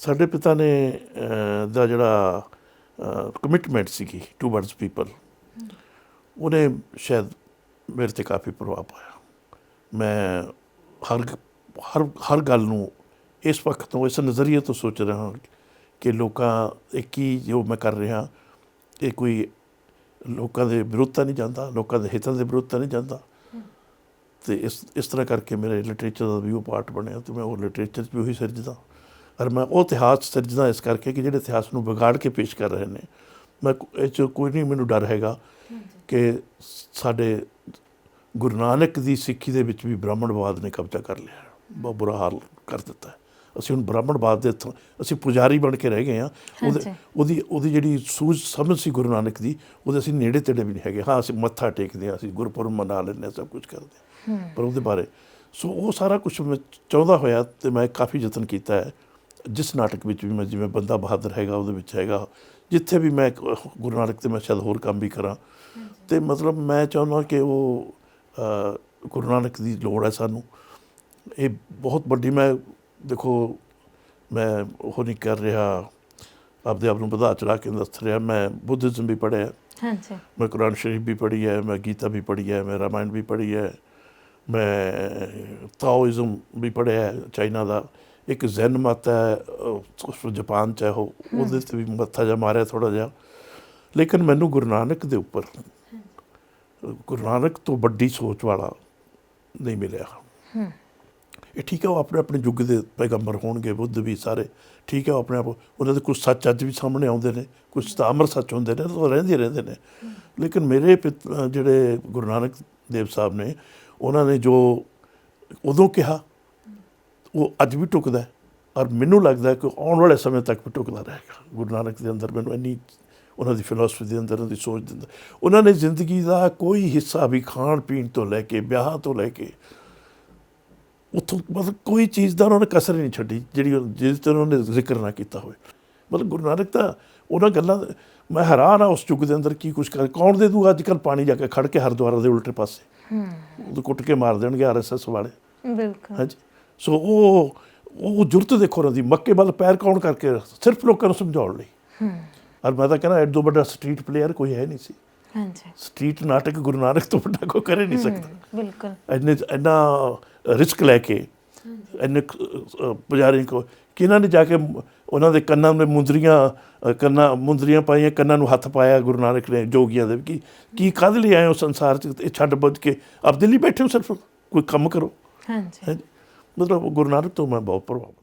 ਸਾਡੇ ਪਿਤਾ ਨੇ ਦਾ ਜਿਹੜਾ ਕਮਿਟਮੈਂਟ ਸੀਗੀ ਟੂ ਵਰਡਸ ਪੀਪਲ ਉਹਨੇ ਸ਼ਾਇਦ ਮੇਰੇ ਤੇ ਕਾਫੀ ਪ੍ਰਭਾਵ ਪਾਇਆ। ਮੈਂ ਹਰ ਹਰ ਹਰ ਗੱਲ ਨੂੰ ਇਸ ਵਕਤ ਤੋਂ, ਇਸ ਨਜ਼ਰੀਏ ਤੋਂ ਸੋਚ ਰਿਹਾ ਹਾਂ ਕਿ ਲੋਕਾਂ, ਇਹ ਕੀ ਜੋ ਮੈਂ ਕਰ ਰਿਹਾ, ਇਹ ਕੋਈ ਲੋਕਾਂ ਦੇ ਵਿਰੁੱਧ ਤਾਂ ਨਹੀਂ ਜਾਂਦਾ, ਲੋਕਾਂ ਦੇ ਹਿੱਤਾਂ ਦੇ ਵਿਰੁੱਧ ਤਾਂ ਨਹੀਂ ਜਾਂਦਾ। ਤੇ ਇਸ ਇਸ ਤਰ੍ਹਾਂ ਕਰਕੇ ਮੇਰੇ ਲਿਟਰੇਚਰ ਦਾ ਵੀ ਉਹ ਪਾਰਟ ਬਣਿਆ ਤੇ ਮੈਂ ਉਹ ਲਿਟਰੇਚਰ 'ਚ ਵੀ ਉਹੀ ਸਿਰਜਦਾ। ਔਰ ਮੈਂ ਉਹ ਇਤਿਹਾਸ ਸਿਰਜਦਾ ਇਸ ਕਰਕੇ ਕਿ ਜਿਹੜੇ ਇਤਿਹਾਸ ਨੂੰ ਵਿਗਾੜ ਕੇ ਪੇਸ਼ ਕਰ ਰਹੇ ਨੇ ਮੈਂ ਇਹ 'ਚ ਕੋਈ ਨਹੀਂ ਮੈਨੂੰ ਡਰ ਹੈਗਾ ਕਿ ਸਾਡੇ ਗੁਰੂ ਨਾਨਕ ਦੀ ਸਿੱਖੀ ਦੇ ਵਿੱਚ ਵੀ ਬ੍ਰਾਹਮਣਵਾਦ ਨੇ ਕਬਜ਼ਾ ਕਰ ਲਿਆ। ਬਹੁਤ ਬੁਰਾ ਹਾਲ ਕਰ ਦਿੱਤਾ। ਅਸੀਂ ਹੁਣ ਬ੍ਰਾਹਮਣਵਾਦ ਦੇ ਅਸੀਂ ਪੁਜਾਰੀ ਬਣ ਕੇ ਰਹਿ ਗਏ ਉਹਦੇ ਹਾਂਜੀ। ਉਹਦੀ ਉਹਦੀ ਜਿਹੜੀ ਸੂਝ ਸਮਝ ਸੀ ਗੁਰੂ ਨਾਨਕ ਦੀ ਉਹਦੇ ਅਸੀਂ ਨੇੜੇ ਤੇੜੇ ਵੀ ਨਹੀਂ ਹੈਗੇ। ਹਾਂ ਅਸੀਂ ਮੱਥਾ ਟੇਕਦੇ ਹਾਂ ਅਸੀਂ ਗੁਰਪੁਰਬ ਮਨਾ ਲੈਂਦੇ ਹਾਂ ਸਭ ਕੁਝ ਕਰਦੇ ਹਾਂ। ਪਰ ਉਹਦੇ ਬਾਰੇ ਸੋ ਉਹ ਸਾਰਾ ਕੁਝ ਮੈਂ ਚਾਹੁੰਦਾ ਹੋਇਆ ਤੇ ਮੈਂ ਕਾਫੀ ਯਤਨ ਕੀਤਾ ਹੈ। ਜਿਸ ਨਾਟਕ ਵਿੱਚ ਵੀ ਮੈਂ ਜਿਵੇਂ ਬੰਦਾ ਬਹਾਦਰ ਹੈਗਾ ਉਹਦੇ ਵਿੱਚ ਹੈਗਾ। ਜਿੱਥੇ ਵੀ ਮੈਂ ਗੁਰੂ ਨਾਨਕ ਤੇ ਮੈਂ ਸ਼ਾਇਦ ਹੋਰ ਕੰਮ ਵੀ ਕਰਾਂ। ਤੇ ਮਤਲਬ ਮੈਂ ਚਾਹੁੰਦਾ ਕਿ ਉਹ ਗੁਰੂ ਨਾਨਕ ਦੀ ਲੋੜ ਹੈ ਸਾਨੂੰ। ਇਹ ਬਹੁਤ ਵੱਡੀ ਮੈਂ ਦੇਖੋ ਮੈਂ ਉਹ ਨਹੀਂ ਕਰ ਰਿਹਾ। ਆਪਦੇ ਆਪ ਨੂੰ ਵਧਾ ਚੜਾ ਕੇ ਦੱਸ ਰਿਹਾ। ਮੈਂ ਬੁੱਧਿਜ਼ਮ ਵੀ ਪੜ੍ਹਿਆ। ਹਾਂਜੀ। ਮੈਂ ਕੁਰਾਨ ਸ਼ਰੀਫ ਵੀ ਪੜ੍ਹੀ ਹੈ ਮੈਂ ਗੀਤਾ ਵੀ ਪੜ੍ਹੀ ਹੈ ਮੈਂ ਰਾਮਾਇਣ ਵੀ ਪੜ੍ਹੀ ਹੈ। ਮੈਂ ਤਾਓਇਜ਼ਮ ਵੀ ਪੜ੍ਹਿਆ ਚਾਈਨਾ ਦਾ। ਇੱਕ ਜ਼ੈਨ ਮਤ ਹੈ ਉਸ ਜਾਪਾਨ ਚ ਹੈ ਉਹ ਉਹਦੇ ਤੇ ਵੀ ਮੱਥਾ ਜਾ ਮਾਰਿਆ ਥੋੜਾ ਜਿਹਾ। ਲੇਕਿਨ ਮੈਨੂੰ ਗੁਰੂ ਨਾਨਕ ਦੇ ਉੱਪਰ ਗੁਰੂ ਨਾਨਕ ਤੋਂ ਵੱਡੀ ਸੋਚ ਵਾਲਾ ਨਹੀਂ ਮਿਲਿਆ। ਇਹ ਠੀਕ ਹੈ ਉਹ ਆਪਣੇ ਆਪਣੇ ਯੁੱਗ ਦੇ ਪੈਗੰਬਰ ਹੋਣਗੇ ਬੁੱਧ ਵੀ ਸਾਰੇ। ਠੀਕ ਹੈ ਉਹ ਆਪਣੇ ਆਪ ਉਹਨਾਂ ਦੇ ਕੁਝ ਸੱਚ ਅੱਜ ਵੀ ਸਾਹਮਣੇ ਆਉਂਦੇ ਨੇ ਕੁਝ ਤਾਂ ਅਮਰ ਸੱਚ ਹੁੰਦੇ ਨੇ ਉਹ ਰਹਿੰਦੇ ਰਹਿੰਦੇ ਨੇ। ਲੇਕਿਨ ਮੇਰੇ ਜਿਹੜੇ ਗੁਰੂ ਨਾਨਕ ਦੇਵ ਸਾਹਿਬ ਨੇ ਉਹਨਾਂ ਨੇ ਜੋ ਉਦੋਂ ਕਿਹਾ ਉਹ ਅੱਜ ਵੀ ਟੁਕਦਾ ਔਰ ਮੈਨੂੰ ਲੱਗਦਾ ਕਿ ਆਉਣ ਵਾਲੇ ਸਮੇਂ ਤੱਕ ਵੀ ਟੁਕਦਾ ਰਹੇਗਾ। ਗੁਰੂ ਨਾਨਕ ਦੇ ਅੰਦਰ ਮੈਨੂੰ ਇੰਨੀ ਉਹਨਾਂ ਦੀ ਫਿਲਾਸਫੀ ਦੇ ਅੰਦਰ ਦੀ ਸੋਚ ਦੇ ਅੰਦਰ ਉਹਨਾਂ ਨੇ ਜ਼ਿੰਦਗੀ ਦਾ ਕੋਈ ਹਿੱਸਾ ਵੀ ਖਾਣ ਪੀਣ ਤੋਂ ਲੈ ਕੇ ਵਿਆਹ ਤੋਂ ਲੈ ਕੇ ਉੱਥੋਂ ਮਤਲਬ ਕੋਈ ਚੀਜ਼ ਦਾ ਉਹਨਾਂ ਨੇ ਕਸਰ ਨਹੀਂ ਛੱਡੀ ਜਿਹੜੀ ਜਿਸ ਤੇ ਉਹਨਾਂ ਨੇ ਜ਼ਿਕਰ ਨਾ ਕੀਤਾ ਹੋਵੇ। ਮਤਲਬ ਗੁਰੂ ਨਾਨਕ ਤਾਂ ਉਹਨਾਂ ਗੱਲਾਂ ਮੈਂ ਹੈਰਾਨ ਆ ਉਸ ਯੁੱਗ ਦੇ ਅੰਦਰ ਕੀ ਕੁਝ ਕਰ ਕੌਣ ਦੇ ਦੂ ਅੱਜ ਕੱਲ ਪਾਣੀ ਜਾ ਕੇ ਖੜ ਕੇ ਹਰਿਦੁਆਰ ਦੇ ਉਲਟੇ ਪਾਸੇ? ਹੂੰ। ਉਹ ਕੁੱਟ ਕੇ ਮਾਰ ਦੇਣਗੇ ਆਰਐਸਐਸ ਵਾਲੇ। ਬਿਲਕੁਲ। ਹਾਂਜੀ। ਸੋ ਉਹ ਉਹ ਜੁਰਤ ਦੇਖੋ ਉਹਨਾਂ ਦੀ ਮੱਕੇ ਵੱਲ ਪੈਰ ਕੌਣ ਕਰਕੇ ਸਿਰਫ ਲੋਕਾਂ ਨੂੰ ਸਮਝਾਉਣ ਲਈ। ਹੂੰ। ਔਰ ਮੈਂ ਤਾਂ ਕਹਿੰਦਾ ਐਡੋ ਵੱਡਾ ਸਟਰੀਟ ਪਲੇਅਰ ਕੋਈ ਹੈ ਨਹੀਂ ਸੀ। ਹਾਂਜੀ। ਸਟਰੀਟ ਨਾਟਕ ਗੁਰੂ ਨਾਨਕ ਤੋਂ ਵੱਡਾ ਕੋਈ ਕਰ ਨਹੀਂ ਸਕਦਾ। ਬਿਲਕੁਲ। ਇੰਨੇ ਇੰਨਾ ਰਿਸਕ ਲੈ ਕੇ ਇੰਨੇ ਪੁਜਾਰੀ ਕੋ ਕਿ ਇਹਨਾਂ ਨੇ ਜਾ ਕੇ ਉਹਨਾਂ ਦੇ ਕੰਨਾਂ में ਮੁੰਦਰੀਆਂ ਕੰਨਾਂ ਮੁੰਦਰੀਆਂ ਪਾਈਆਂ ਕੰਨਾਂ ਨੂੰ ਹੱਥ ਪਾਇਆ ਗੁਰੂ ਨਾਨਕ ਨੇ ਜੋਗੀਆਂ ਦੇ ਕੀ ਕੀ ਕਾਹਦੇ ਲਈ ਆਏ ਹੋ ਸੰਸਾਰ ਚ? ਇਹ ਛੱਡ ਬੱਜ ਕੇ ਆਪ ਦਿੱਲੀ ਬੈਠੇ ਹੋ ਸਿਰਫ? ਕੋਈ ਕੰਮ ਕਰੋ। ਹਾਂਜੀ। ਹੈਂ ਜੀ। ਮਤਲਬ ਗੁਰੂ ਨਾਨਕ ਤੋਂ ਮੈਂ ਬਹੁਤ ਪ੍ਰਭਾਵਿਤ